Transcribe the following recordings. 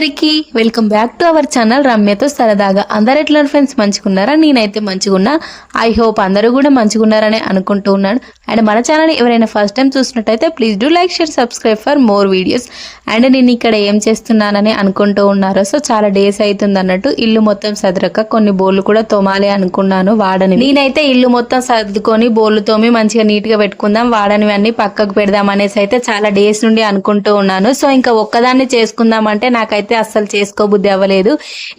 అందరికీ welcome back to our channel. రమ్యతో సరదాగా అందరు ఎట్లా ఫ్రెండ్స్? మంచిగున్నారా? నేనైతే మంచిగున్నా. ఐ హోప్ అందరూ కూడా మంచుకున్నారని అనుకుంటూ ఉన్నాను. అండ్ మన ఛానల్ ఎవరైనా ఫస్ట్ టైం చూసినట్టయితే please do like share subscribe for more videos. And నేను ఇక్కడ ఏం చేస్తున్నానని అనుకుంటూ ఉన్నారో సో చాలా డేస్ అవుతుంది అన్నట్టు ఇల్లు మొత్తం సదరక కొన్ని బోళ్ళు కూడా తోమాలి అనుకున్నాను వాడని నేనైతే ఇల్లు మొత్తం సర్దుకొని బోళ్ళు తోమి మంచిగా నీట్గా పెట్టుకుందాం వాడనివి అన్ని పక్కకు పెడదాం అనేసి అయితే చాలా డేస్ నుండి అనుకుంటూ ఉన్నాను. సో ఇంకా ఒక్కదాన్ని చేసుకుందాం అంటే నాకైతే అయితే అస్సలు చేసుకోబుద్ధి అవ్వలేదు.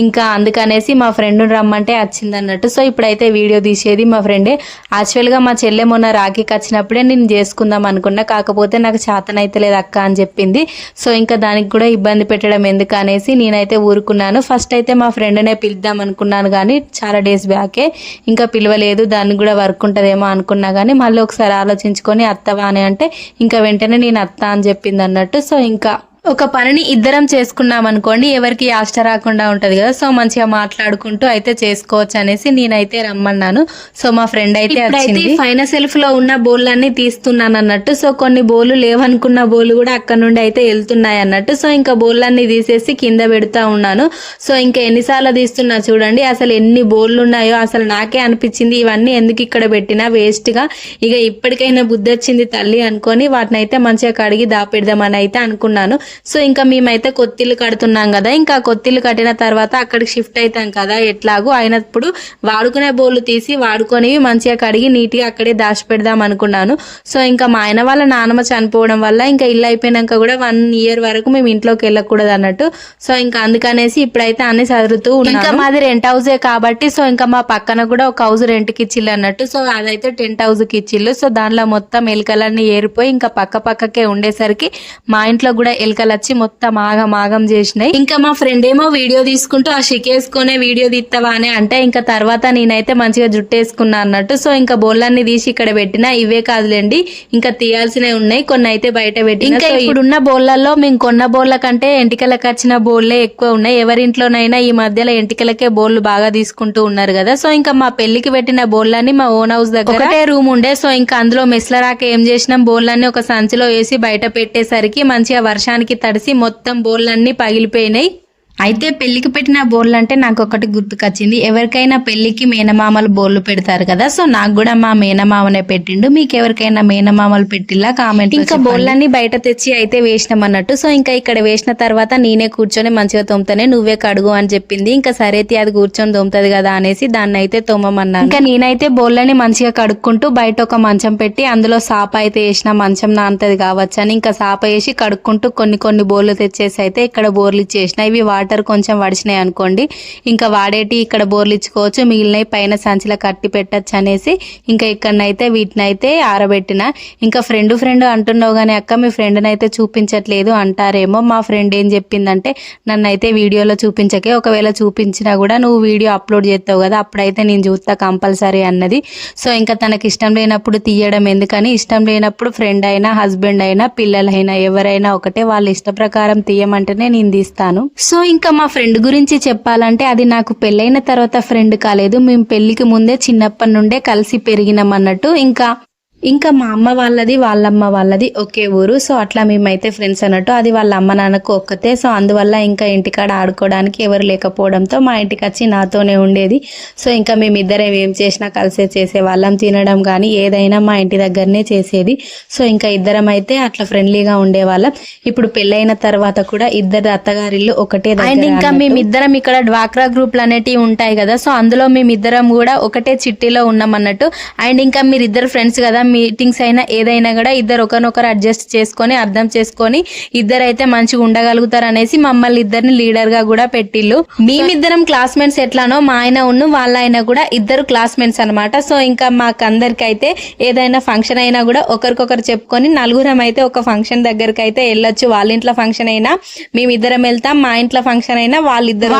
ఇంకా అందుకనేసి మా ఫ్రెండ్ రమ్మంటే వచ్చింది అన్నట్టు సో ఇప్పుడైతే వీడియో తీసేది మా ఫ్రెండే యాక్చువల్గా మా చెల్లె మొన్న రాఖీకి వచ్చినప్పుడే నేను చేసుకుందాం అనుకున్నా. కాకపోతే నాకు చేతనైతే లేదు అక్క అని చెప్పింది. సో ఇంకా దానికి కూడా ఇబ్బంది పెట్టడం ఎందుకు అనేసి నేనైతే ఊరుకున్నాను. ఫస్ట్ అయితే మా ఫ్రెండ్నే పిలుద్దాం అనుకున్నాను కానీ చాలా డేస్ బ్యాకే ఇంకా పిలవలేదు. దానికి కూడా వర్క్ ఉంటుందేమో అనుకున్నా కానీ మళ్ళీ ఒకసారి ఆలోచించుకొని అత్తవా అని అంటే ఇంకా వెంటనే నేను అత్త అని చెప్పింది అన్నట్టు సో ఇంకా ఒక పనిని ఇద్దరం చేసుకున్నాం అనుకోండి ఎవరికి ఆష్ట రాకుండా ఉంటది కదా. సో మంచిగా మాట్లాడుకుంటూ అయితే చేసుకోవచ్చు అనేసి నేనైతే రమ్మన్నాను. సో మా ఫ్రెండ్ అయితే వచ్చింది. ఫైన సెల్ఫ్లో ఉన్న బోళ్ళన్నీ తీస్తున్నాను అన్నట్టు. సో కొన్ని బోలు లేవనుకున్న బోలు కూడా అక్కడ నుండి అయితే వెళ్తున్నాయి అన్నట్టు. సో ఇంకా బోళ్ళన్నీ తీసేసి కింద పెడతా ఉన్నాను. సో ఇంకా ఎన్నిసార్లు తీస్తున్నా చూడండి. అసలు ఎన్ని బోళ్ళు ఉన్నాయో అసలు నాకే అనిపించింది. ఇవన్నీ ఎందుకు ఇక్కడ పెట్టినా వేస్ట్గా. ఇక ఇప్పటికైనా బుద్ధి వచ్చింది తల్లి అనుకొని వాటిని అయితే మంచిగా కడిగి దాపెడదామని అయితే అనుకున్నాను. సో ఇంకా మేమైతే కొత్తిల్లు కడుతున్నాం కదా ఇంకా కొత్తిల్లు కట్టిన తర్వాత అక్కడికి షిఫ్ట్ అవుతాం కదా ఎట్లాగో అయినప్పుడు వాడుకునే బోళ్ళు తీసి వాడుకొనివి మంచిగా కడిగి నీట్గా అక్కడే దాచిపెడదాం అనుకున్నాను. సో ఇంకా మా ఆయన వాళ్ళ నాన్నమ్మ చనిపోవడం వల్ల ఇంకా ఇల్లు అయిపోయినాక కూడా వన్ ఇయర్ వరకు మేము ఇంట్లోకి వెళ్ళకూడదు అన్నట్టు. సో ఇంకా అందుకనేసి ఇప్పుడైతే అన్ని చదువుతూ ఇంకా మాది రెంట్ హౌసే కాబట్టి సో ఇంకా మా పక్కన కూడా ఒక హౌస్ రెంట్కి ఇచ్చిల్లు అన్నట్టు. సో అదైతే టెంట్ హౌస్కి ఇచ్చిల్లు సో దానిలో మొత్తం ఎలుకలన్నీ ఏరిపోయి ఇంకా పక్క పక్కకే ఉండేసరికి మా ఇంట్లో కూడా ఎలుక ఎలుకలు వచ్చి మొత్తం ఆగం ఆగం చేసినాయి. ఇంకా మా ఫ్రెండ్ ఏమో వీడియో తీసుకుంటూ ఆ షికేసుకునే వీడియో తీస్తావా అని అంటే ఇంకా తర్వాత నేనైతే మంచిగా జుట్టేసుకున్నా అన్నట్టు. సో ఇంకా బోళ్ళన్ని తీసి ఇక్కడ పెట్టినా ఇవే కాదులేండి ఇంకా తీయాల్సినవి ఉన్నాయి కొన్ని అయితే బయట పెట్టి ఇంకా ఇప్పుడున్న బోళ్ళల్లో మేము కొన్న బోళ్ళ కంటే ఎంటికలకు వచ్చిన బోళ్ళే ఎక్కువ ఉన్నాయి. ఎవరింట్లోనైనా ఈ మధ్యలో ఎంటికలకే బోళ్ళు బాగా తీసుకుంటూ ఉన్నారు కదా. సో ఇంకా మా పెళ్ళికి పెట్టిన బోళ్ళని మా ఓన్ హౌస్ దగ్గర ఒకటే రూమ్ ఉండే. సో ఇంకా అందులో మెస్ల రాక ఏం చేసినాం? బోళ్ళన్ని ఒక సంచిలో వేసి బయట పెట్టేసరికి మంచిగా వర్షానికి తడిసి మొత్తం బోళ్ళన్నీ పగిలిపోయినాయి. అయితే పెళ్ళికి పెట్టిన బోర్లు అంటే నాకు ఒకటి గుర్తుకొచ్చింది. ఎవరికైనా పెళ్ళికి మేనమామలు బోర్లు పెడతారు కదా సో నాకు కూడా మా మేనమామనే పెట్టిండు. మీకు ఎవరికైనా మేనమామలు పెట్టిలా కామెంట్ ఇంకా బోర్లన్నీ బయట తెచ్చి అయితే వేసినాం అన్నట్టు. సో ఇంకా ఇక్కడ వేసిన తర్వాత నేనే కూర్చొని మంచిగా తోముతానే నువ్వే కడుగు అని చెప్పింది. ఇంకా సరే తీ అది కూర్చొని తోముతుంది కదా అనేసి దాన్ని అయితే తోమమన్నాను. ఇంకా నేనైతే బోర్లని మంచిగా కడుక్కుంటూ బయట ఒక మంచం పెట్టి అందులో సాప అయితే వేసిన మంచం నాంతది కావచ్చు అని ఇంకా సాప వేసి కడుక్కుంటూ కొన్ని కొన్ని బోర్లు తెచ్చేసి అయితే ఇక్కడ బోర్లు ఇచ్చేసిన. ఇవి వాటర్ కొంచెం వడిచినాయి అనుకోండి. ఇంకా వాడేటి ఇక్కడ బోర్లు ఇచ్చుకోవచ్చు మిగిలినవి పైన సంచిలో కట్టి పెట్టచ్చు అనేసి ఇంకా ఇక్కడనైతే వీటినైతే ఆరబెట్టిన. ఇంకా ఫ్రెండ్ ఫ్రెండ్ అంటున్నావు కానీ అక్క మీ ఫ్రెండ్ని అయితే చూపించట్లేదు అంటారేమో. మా ఫ్రెండ్ ఏం చెప్పిందంటే నన్ను అయితే వీడియోలో చూపించకే ఒకవేళ చూపించినా కూడా నువ్వు వీడియో అప్లోడ్ చేస్తావు కదా అప్పుడైతే నేను చూస్తా కంపల్సరీ అన్నది. సో ఇంకా తనకి ఇష్టం లేనప్పుడు తీయడం ఎందుకని ఇష్టం లేనప్పుడు ఫ్రెండ్ అయినా హస్బెండ్ అయినా పిల్లలైనా ఎవరైనా ఒకటే వాళ్ళ ఇష్ట ప్రకారం తీయమంటేనే నేను తీస్తాను. సో ఇంకా మా ఫ్రెండ్ గురించి చెప్పాలంటే అది నాకు పెళ్ళైన తర్వాత ఫ్రెండ్ కాలేదు. మేము పెళ్ళికి ముందే చిన్నప్పటి నుండే కలిసి పెరిగినాం అన్నట్టు. ఇంకా ఇంకా మా అమ్మ వాళ్ళది వాళ్ళమ్మ వాళ్ళది ఒకే ఊరు. సో అట్లా మేమైతే ఫ్రెండ్స్ అన్నట్టు అది వాళ్ళ అమ్మ నాన్నకు ఒక్కతే. సో అందువల్ల ఇంకా ఇంటికాడ ఆడుకోవడానికి ఎవరు లేకపోవడంతో మా ఇంటికి వచ్చి నాతోనే ఉండేది. సో ఇంకా మేమిద్దరం ఏం చేసినా కలిసే చేసేవాళ్ళం తినడం కానీ ఏదైనా మా ఇంటి దగ్గరనే చేసేది. సో ఇంకా ఇద్దరం అయితే అట్లా ఫ్రెండ్లీగా ఉండేవాళ్ళం. ఇప్పుడు పెళ్ళైన తర్వాత కూడా ఇద్దరు అత్తగారిల్లు ఒకటే అండ్ ఇంకా మేమిద్దరం ఇక్కడ డ్వాక్రా గ్రూప్లు అనేటివి ఉంటాయి కదా. సో అందులో మేమిద్దరం కూడా ఒకటే చిట్టీలో ఉన్నాం అన్నట్టు అండ్ ఇంకా మీరిద్దరు ఫ్రెండ్స్ కదా మీటింగ్స్ అయినా ఏదైనా కూడా ఇద్దరు ఒకరినొకరు అడ్జస్ట్ చేసుకొని అర్థం చేసుకొని ఇద్దరైతే మంచిగా ఉండగలుగుతారు అనేసి మమ్మల్ని ఇద్దరిని లీడర్గా కూడా పెట్టిల్లు మేమిద్దరం క్లాస్మేట్స్ ఎట్లానో మా ఆయన ఉన్ను వాళ్ళ ఆయన కూడా ఇద్దరు క్లాస్మేట్స్ అనమాట సో ఇంకా మాకందరికి అయితే ఏదైనా ఫంక్షన్ అయినా కూడా ఒకరికొకరు చెప్పుకొని నలుగురం అయితే ఒక ఫంక్షన్ దగ్గరికి అయితే వెళ్ళొచ్చు. వాళ్ళ ఇంట్లో ఫంక్షన్ అయినా మేమిద్దరం వెళ్తాం మా ఇంట్లో ఫంక్షన్ అయినా వాళ్ళిద్దరు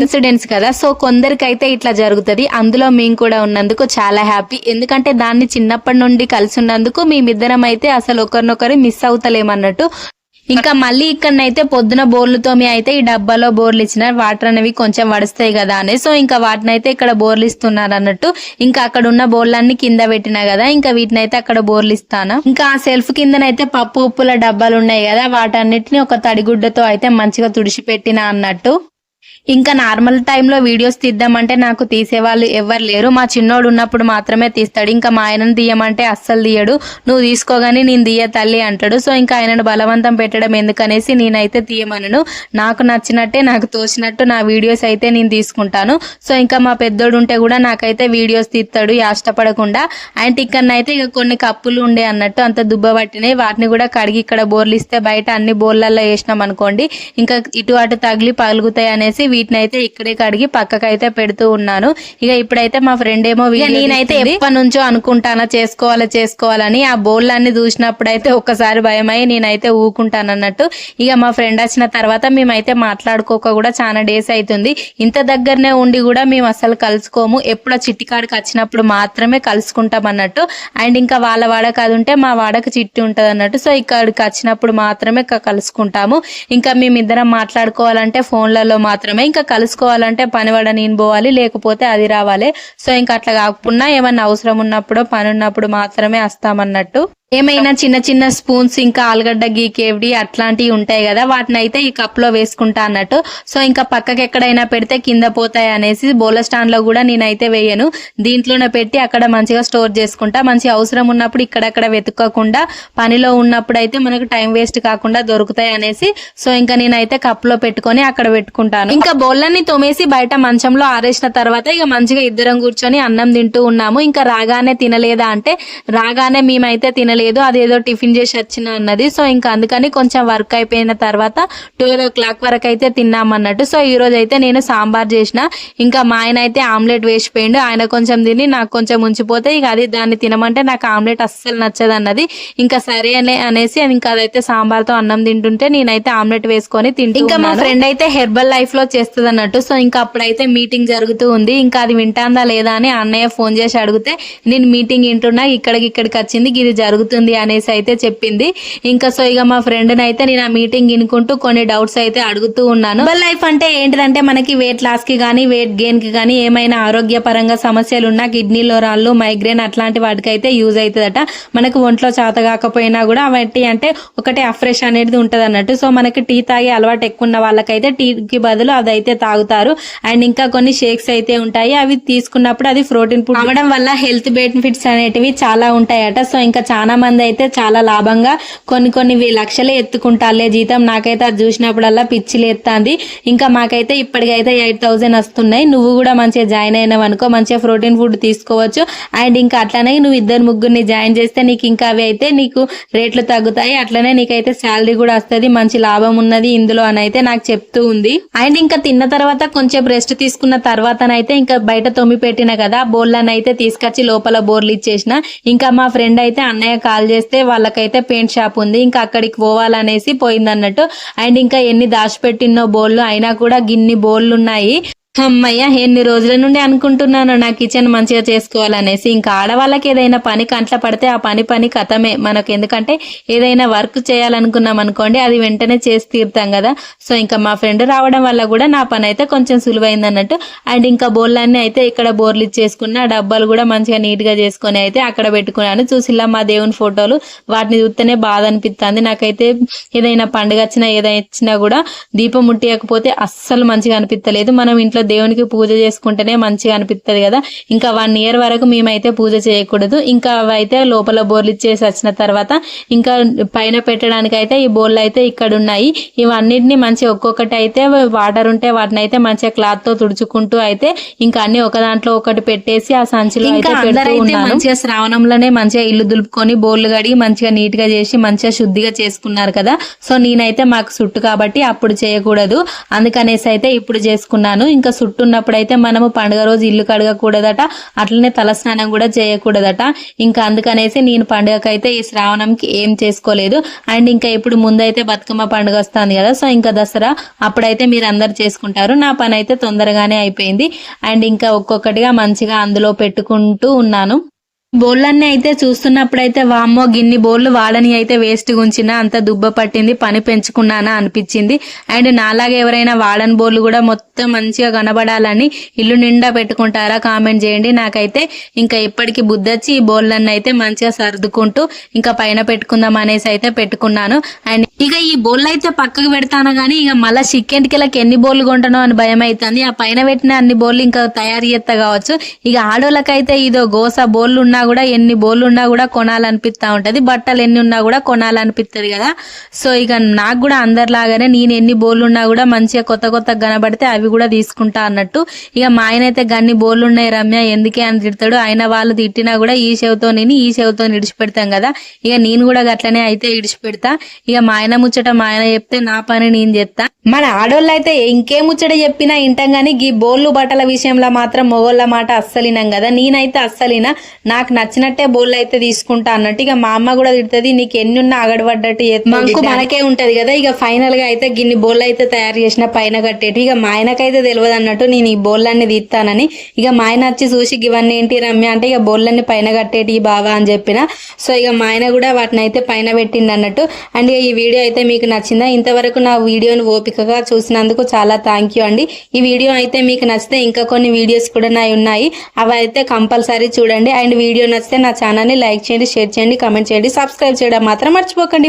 ఇన్సిడెంట్స్ కదా. సో కొందరికైతే ఇట్లా జరుగుతుంది. అందులో మేము కూడా ఉన్నందుకు చాలా హ్యాపీ ఎందుకంటే దాన్ని చిన్నప్పటి నుండి కలిసి ఉన్నందుకు మేమిద్దరం అయితే అసలు ఒకరినొకరు మిస్ అవుతలేమన్నట్టు. ఇంకా మళ్ళీ ఇక్కడనైతే పొద్దున బోర్లు తోమి అయితే ఈ డబ్బాలో బోర్లు ఇచ్చిన వాటర్ అనేవి కొంచెం వడుస్తాయి కదా అని. సో ఇంకా వాటిని అయితే ఇక్కడ బోర్లు ఇస్తున్నారు అన్నట్టు. ఇంకా అక్కడ ఉన్న బోర్లన్నీ కింద పెట్టినా కదా ఇంకా వీటిని అయితే అక్కడ బోర్లు ఇస్తాను. ఇంకా ఆ సెల్ఫ్ కిందనైతే పప్పు ఉప్పుల డబ్బాలు ఉన్నాయి కదా వాటన్నిటిని ఒక తడిగుడ్డతో అయితే మంచిగా తుడిచి పెట్టిన అన్నట్టు. ఇంకా నార్మల్ టైంలో వీడియోస్ తీద్దామంటే నాకు తీసేవాళ్ళు ఎవరు లేరు. మా చిన్నోడు ఉన్నప్పుడు మాత్రమే తీస్తాడు. ఇంకా మా ఆయనను తీయమంటే అస్సలు తీయడు. నువ్వు తీసుకోగానే నేను తీయ తల్లి అంటాడు. సో ఇంకా ఆయనను బలవంతం పెట్టడం ఎందుకనేసి నేనైతే తీయమనను. నాకు నచ్చినట్టే నాకు తోచినట్టు నా వీడియోస్ అయితే నేను తీసుకుంటాను. సో ఇంకా మా పెద్దోడు ఉంటే కూడా నాకైతే వీడియోస్ తీస్తాడు. ఇష్టపడకుండా అండ్ ఇక్కడనైతే ఇక కొన్ని కప్పులు ఉండే అన్నట్టు అంత దుబ్బ పట్టినాయి. వాటిని కూడా కడిగి ఇక్కడ బోర్లు ఇస్తే బయట అన్ని బోర్లలో వేసినాం అనుకోండి ఇంకా ఇటు అటు తగిలి పగులుతాయి అనేసి వీటిని అయితే ఇక్కడే కడిగి పక్కకైతే పెడుతూ ఉన్నాను. ఇక ఇప్పుడైతే మా ఫ్రెండ్ ఏమో నేనైతే ఎప్పటి నుంచో అనుకుంటానా చేసుకోవాలా చేసుకోవాలని ఆ బోళ్ళన్ని చూసినప్పుడు అయితే ఒక్కసారి భయమై నేనైతే ఊకుంటాను అన్నట్టు ఇక మా ఫ్రెండ్ వచ్చిన తర్వాత మేమైతే మాట్లాడుకోక కూడా చాలా డేస్ అవుతుంది ఇంత దగ్గరనే ఉండి కూడా మేము అసలు కలుసుకోము. ఎప్పుడో చిట్టికాడికి వచ్చినప్పుడు మాత్రమే కలుసుకుంటాం అన్నట్టు అండ్ ఇంకా వాళ్ళ వాడ కాదు ఉంటే మా వాడకు చిట్టి ఉంటది అన్నట్టు సో ఇక్కడికి వచ్చినప్పుడు మాత్రమే కలుసుకుంటాము. ఇంకా మేమిద్దరం మాట్లాడుకోవాలంటే ఫోన్లలో మాత్రమే ఇంకా కలుసుకోవాలంటే పనివాడ నేను పోవాలి లేకపోతే అది రావాలి. సో ఇంకా అట్లా కాకుండా ఏమన్నా అవసరం ఉన్నప్పుడు పని ఉన్నప్పుడు మాత్రమే వస్తామన్నట్టు. ఏమైనా చిన్న చిన్న స్పూన్స్ ఇంకా ఆలుగడ్డ గీకేవిడి అట్లాంటివి ఉంటాయి కదా వాటిని అయితే ఈ కప్లో వేసుకుంటా అన్నట్టు. సో ఇంకా పక్కకి ఎక్కడైనా పెడితే కింద పోతాయి అనేసి బోల స్టాండ్లో కూడా నేనైతే వేయను. దీంట్లోనే పెట్టి అక్కడ మంచిగా స్టోర్ చేసుకుంటా. మంచి అవసరం ఉన్నప్పుడు ఇక్కడక్కడ వెతుక్కోకుండా పనిలో ఉన్నప్పుడు అయితే మనకు టైం వేస్ట్ కాకుండా దొరుకుతాయి అనేసి. సో ఇంకా నేనైతే కప్లో పెట్టుకొని అక్కడ పెట్టుకుంటాను. ఇంకా బోళ్ళని తోమేసి బయట మంచంలో ఆరేసిన తర్వాత ఇక మంచిగా ఇద్దరం కూర్చొని అన్నం తింటూ ఉన్నాము. ఇంకా రాగానే తినలేదా అంటే రాగానే మేమైతే తినలేదు. అదేదో టిఫిన్ చేసి వచ్చిన అన్నది. సో ఇంకా అందుకని కొంచెం వర్క్ అయిపోయిన తర్వాత ట్వెల్వ్ ఓ క్లాక్ వరకు అయితే తిన్నాం అన్నట్టు. సో ఈ రోజు అయితే నేను సాంబార్ చేసిన. ఇంకా మా ఆయన అయితే ఆమ్లెట్ వేసిపోయిండు. ఆయన కొంచెం తిని నాకు కొంచెం ఉంచిపోతే ఇక అది దాన్ని తినమంటే నాకు ఆమ్లెట్ అస్సలు నచ్చదు అన్నది. ఇంకా సరే అనే అనేసి ఇంకా అదైతే సాంబార్తో అన్నం తింటుంటే నేనైతే ఆమ్లెట్ వేసుకొని తింటూ ఇంకా మా ఫ్రెండ్ అయితే హెర్బల్ లైఫ్లో చేస్తుంది అన్నట్టు. సో ఇంకా అప్పుడైతే మీటింగ్ జరుగుతూ ఉంది. ఇంకా అది వింటాందా లేదా అని అన్నయ్య ఫోన్ చేసి అడిగితే నేను మీటింగ్ వింటున్నా ఇక్కడికి ఇక్కడికి వచ్చింది ఇది జరుగుతుంది అనేసి అయితే చెప్పింది. ఇంకా సో ఇక మా ఫ్రెండ్ అయితే నేను ఆ మీటింగ్ వినుకుంటూ కొన్ని డౌట్స్ అయితే అడుగుతూ ఉన్నాను. బల్ లైఫ్ అంటే ఏంటిదంటే మనకి వెయిట్ లాస్కి కానీ వెయిట్ గెయిన్కి కానీ ఏమైనా ఆరోగ్యపరంగా సమస్యలు ఉన్నా కిడ్నీలో రాళ్ళు మైగ్రేన్ అట్లాంటి వాటికైతే యూజ్ అవుతుందట. మనకు ఒంట్లో చేత కాకపోయినా కూడా అవట్టి అంటే ఒకటే అఫ్రెష్ అనేది ఉంటది అన్నట్టు సో మనకి టీ తాగే అలవాటు ఎక్కువ ఉన్న వాళ్ళకైతే టీకి బదులు అదైతే తాగుతారు. అండ్ ఇంకా కొన్ని షేక్స్ అయితే ఉంటాయి. అవి తీసుకున్నప్పుడు అది ప్రోటీన్ ఫుడ్ అవ్వడం వల్ల హెల్త్ బెనిఫిట్స్ అనేటివి చాలా ఉంటాయట. సో ఇంకా చాలా మంది అయితే చాలా లాభంగా కొన్ని కొన్ని లక్షలే ఎత్తుకుంటారులే జీతం. నాకైతే అది చూసినప్పుడల్లా పిచ్చిలు ఎత్తాంది. ఇంకా మాకైతే ఇప్పటికైతే ఎయిట్ థౌజండ్ వస్తున్నాయి. నువ్వు కూడా మంచిగా జాయిన్ అయినావు అనుకో మంచిగా ప్రోటీన్ ఫుడ్ తీసుకోవచ్చు. అండ్ ఇంకా అట్లనే నువ్వు ఇద్దరు ముగ్గురిని జాయిన్ చేస్తే నీకు ఇంకా అవి అయితే నీకు రేట్లు తగ్గుతాయి. అట్లనే నీకైతే శాలరీ కూడా వస్తుంది. మంచి లాభం ఉన్నది ఇందులో అని అయితే నాకు చెప్తూ ఉంది. అండ్ ఇంకా తిన్న తర్వాత కొంచెం రెస్ట్ తీసుకున్న తర్వాతనైతే ఇంకా బయట తొమ్మి పెట్టిన కదా బోర్లను అయితే తీసుకొచ్చి లోపల బోర్లు ఇచ్చేసిన. ఇంకా మా ఫ్రెండ్ అయితే అన్నయ్య కాల్ చేస్తే వాళ్ళకైతే పెయింట్ షాప్ ఉంది. ఇంకా అక్కడికి పోవాలనేసి పోయిందన్నట్టు. అండ్ ఇంకా ఎన్ని దాచిపెట్టినో బోళ్ళు అయినా కూడా గిన్ని బోళ్ళు ఉన్నాయి అమ్మయ్య ఎన్ని రోజుల నుండి అనుకుంటున్నాను నా కిచెన్ మంచిగా చేసుకోవాలనేసి. ఇంకా ఆడవాళ్ళకి ఏదైనా పని కంట్ల పడితే ఆ పని పని కథమే. మనకు ఎందుకంటే ఏదైనా వర్క్ చేయాలనుకున్నాం అనుకోండి అది వెంటనే చేసి తీరుతాం కదా. సో ఇంకా మా ఫ్రెండ్ రావడం వల్ల కూడా నా పని అయితే కొంచెం సులువైంది అన్నట్టు. అండ్ ఇంకా బోర్లన్నీ అయితే ఇక్కడ బోర్లు ఇచ్చేసుకున్న డబ్బాలు కూడా మంచిగా నీట్గా చేసుకొని అయితే అక్కడ పెట్టుకున్నాను. చూసిలా మా దేవుని ఫోటోలు. వాటిని చూస్తేనే బాధ అనిపిస్తుంది నాకైతే ఏదైనా పండుగ వచ్చినా ఏదైనా ఇచ్చినా కూడా దీపం ముట్టియకపోతే అస్సలు మంచిగా అనిపిస్తలేదు మనం ఇంట్లో దేవునికి పూజ చేసుకుంటేనే మంచిగా అనిపిస్తుంది కదా. ఇంకా వన్ ఇయర్ వరకు మేమైతే పూజ చేయకూడదు. ఇంకా అవి అయితే లోపల బోర్లు ఇచ్చేసి వచ్చిన తర్వాత ఇంకా పైన పెట్టడానికి అయితే ఈ బోర్లు అయితే ఇక్కడ ఉన్నాయి ఇవన్నిటిని మంచిగా ఒక్కొక్కటి అయితే వాటర్ ఉంటే వాటిని అయితే మంచిగా క్లాత్తో తుడుచుకుంటూ అయితే ఇంకా అన్ని ఒక దాంట్లో ఒకటి పెట్టేసి ఆ సంచిలో అయితే మంచిగా శ్రావణంలోనే మంచిగా ఇల్లు దులుపుకొని బోర్లు కడిగి మంచిగా నీట్గా చేసి మంచిగా శుద్ధిగా చేసుకున్నారు కదా. సో నేనైతే మాకు సుట్టు కాబట్టి అప్పుడు చేయకూడదు. అందుకనేసి అయితే ఇప్పుడు చేసుకున్నాను. ఇంకా సుట్టున్నప్పుడైతే అయితే మనము పండుగ రోజు ఇల్లు కడగకూడదట అట్లనే తలస్నానం కూడా చేయకూడదట. ఇంకా అందుకనేసి నేను పండుగకైతే ఈ శ్రావణంకి ఏం చేసుకోలేదు. అండ్ ఇంకా ఇప్పుడు ముందైతే బతుకమ్మ పండుగ వస్తుంది కదా సో ఇంకా దసరా అప్పుడైతే మీరు అందరు చేసుకుంటారు. నా పని అయితే తొందరగానే అయిపోయింది. అండ్ ఇంకా ఒక్కొక్కటిగా మంచిగా అందులో పెట్టుకుంటూ ఉన్నాను. బోళ్ళన్నీ అయితే చూస్తున్నప్పుడైతే వామ్మో గిన్ని బోళ్ళు వాడని అయితే వేస్ట్ గుంచిన అంత దుబ్బ పట్టింది పని పెంచుకున్నానా అనిపించింది. అండ్ నాలాగా ఎవరైనా వాడని బోళ్ళు కూడా మొత్తం మంచిగా కనబడాలని ఇల్లు నిండా పెట్టుకుంటారా కామెంట్ చేయండి. నాకైతే ఇంకా ఇప్పటికి బుద్ధొచ్చి ఈ బోళ్ళన్నీ అయితే మంచిగా సర్దుకుంటూ ఇంకా పైన పెట్టుకుందాం అనేసి అయితే పెట్టుకున్నాను. అండ్ ఇక ఈ బోళ్ళు అయితే పక్కకు పెడతాను కానీ ఇక మళ్ళీ చికెన్ ఎన్ని బోళ్ళు కొంటానో అని భయం అవుతుంది ఆ పైన పెట్టిన అన్ని బోళ్ళు ఇంకా తయారు చేస్తా కావచ్చు. ఇక ఆడోళ్ళకైతే ఇదో గోస బోళ్ళు ఉన్నా కూడా ఎన్ని బోళ్ళు ఉన్నా కూడా కొనాలనిపిస్తా ఉంటది. బట్టలు ఎన్ని ఉన్నా కూడా కొనాలనిపిస్తుంది కదా. సో ఇక నాకు కూడా అందరిలాగానే నేను ఎన్ని బోళ్ళు ఉన్నా కూడా మంచిగా కొత్త కొత్త కనబడితే అవి కూడా తీసుకుంటా అన్నట్టు. ఇక మా ఆయన అయితే గన్ని బోళ్ళు ఉన్నాయి రమ్య ఎందుకే అని తిడతాడు. ఆయన వాళ్ళు తిట్టినా కూడా ఈ చెవితో నేను ఈ చెవితో ఇడిచిపెడతాం కదా. ఇక నేను కూడా గట్లనే అయితే ఇడిచిపెడతా. ఇక మా ఆయన ముచ్చట మా ఆయన చెప్తే నా పని నేను చేస్తా మన ఆడోళ్ళు అయితే ఇంకే ముచ్చట చెప్పినా ఇంటం కానీ ఈ బోళ్ళు బట్టల విషయంలో మాత్రం మొగోళ్ళ మాట అస్సలినాం కదా. నేనైతే అస్సలినా. నాకు నచ్చినట్టే బోళ్ళు అయితే తీసుకుంటా అన్నట్టు. ఇక మా అమ్మ కూడా తిడుతుంది నీకు ఎన్ని ఉన్నా అగడబడ్డట్టు మనకు మనకే ఉంటది కదా ఇక ఫైనల్గా అయితే గిన్ని బోళ్ళు అయితే తయారు చేసిన పైన కట్టేటి ఇక మా ఆయనకైతే తెలియదు అన్నట్టు నేను ఈ బోళ్ళన్ని తీస్తానని ఇక మా ఆయన వచ్చి చూసి ఇవన్నీ ఏంటి రమ్య? అంటే ఇక బోళ్ళన్ని పైన కట్టేటి బావా అని చెప్పిన. సో ఇక మా ఆయన కూడా వాటిని అయితే పైన పెట్టిండు అన్నట్టు. అండ్ ఈ వీడియో అయితే మీకు నచ్చిందా? ఇంతవరకు నా వీడియోని ఓపికగా చూసినందుకు చాలా థ్యాంక్ యూ అండి. ఈ వీడియో అయితే మీకు నచ్చితే ఇంకా కొన్ని వీడియోస్ కూడా నా ఉన్నాయి. అవి అయితే కంపల్సరీ చూడండి. అండ్ వీడియో నచ్చితే నా ఛానల్ని లైక్ చేయండి షేర్ చేయండి కామెంట్ చేయండి సబ్స్క్రైబ్ చేయడం మాత్రం మర్చిపోకండి.